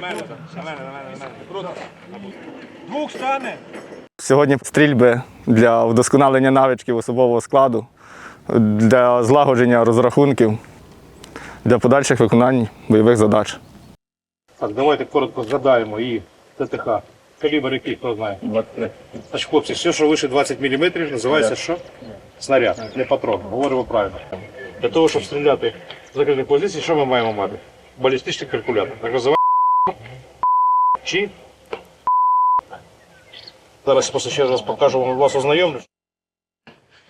мене, на мене, на мене, на мене. Круто. Двох стане. Сьогодні стрільби для вдосконалення навичків особового складу, для злагодження розрахунків, для подальших виконань бойових задач. Так, давайте коротко згадаємо і ТТХ. Калібр який, хто знає? 23. Значить, хлопці, все, що вище 20 мм, називається що? Снаряд, не патрон. Говоримо правильно. Для того, щоб стріляти з закритих позицій, що ми маємо мати? Балістичний калькулятор. Так називаємо чи Зараз просто ще раз покажу вам вас ознайомлю.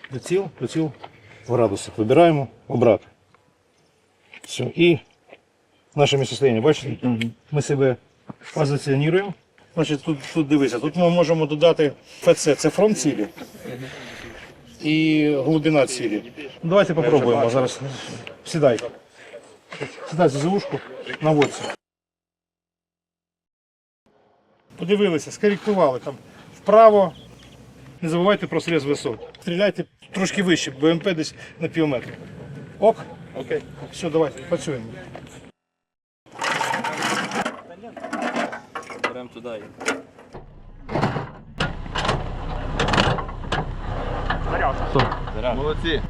Приціл, приціл в градусах. Вибираємо обрати. Все. І наше місцестояння, бачите? Ми себе позиціонуємо. Значить, тут, тут дивися, тут ми можемо додати ФЦ, це фронт цілі і глибина цілі. Давайте попробуємо зараз. Сідай. Сідай за ушку, наводься. Подивилися, скоректували там вправо. Не забувайте про срез висот. Стріляйте трошки вище, БМП десь на пів метра. Ок? Окей. Все, давайте, працюємо. Прям туди. Молодці.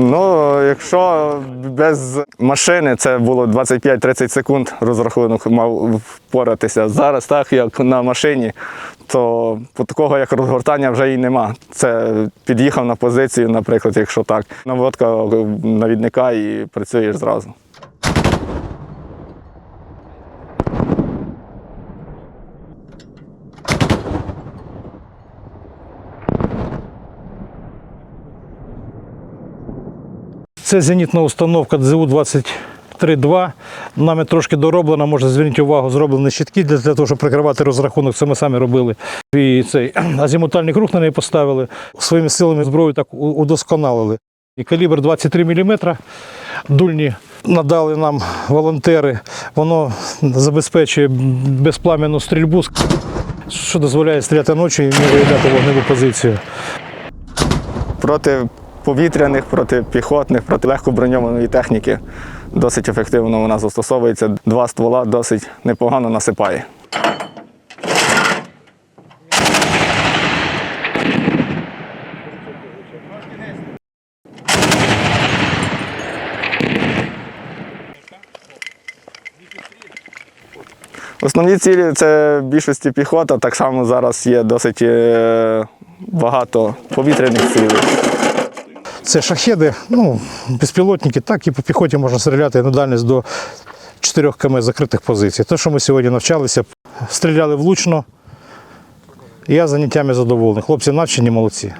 Ну, якщо без машини це було 25-30 секунд, розрахунок мав впоратися. Зараз, так як на машині, то такого як розгортання вже і нема. Це під'їхав на позицію, наприклад, якщо так. Наводка навідника і працюєш зразу. Це зенітна установка ДЗУ-23-2. Нами трошки дороблена, може зверніть увагу, зроблені щитки для, для того, щоб прикривати розрахунок. Це ми самі робили. І цей азімутальний круг на неї поставили. Своїми силами зброю так удосконалили. І калібр 23 мм. Дульні надали нам волонтери. Воно забезпечує безплам'яну стрільбу, що дозволяє стріляти ночі і не виявляти вогневу позицію. проти повітряних, проти піхотних, проти легкоброньованої техніки досить ефективно вона застосовується. Два ствола досить непогано насипає. Основні цілі це в більшості піхота. Так само зараз є досить е, багато повітряних цілей. Це шахеди, ну, безпілотники, так і по піхоті можна стріляти на дальність до 4 км закритих позицій. Те, що ми сьогодні навчалися, стріляли влучно. Я заняттями задоволений. Хлопці навчені молодці.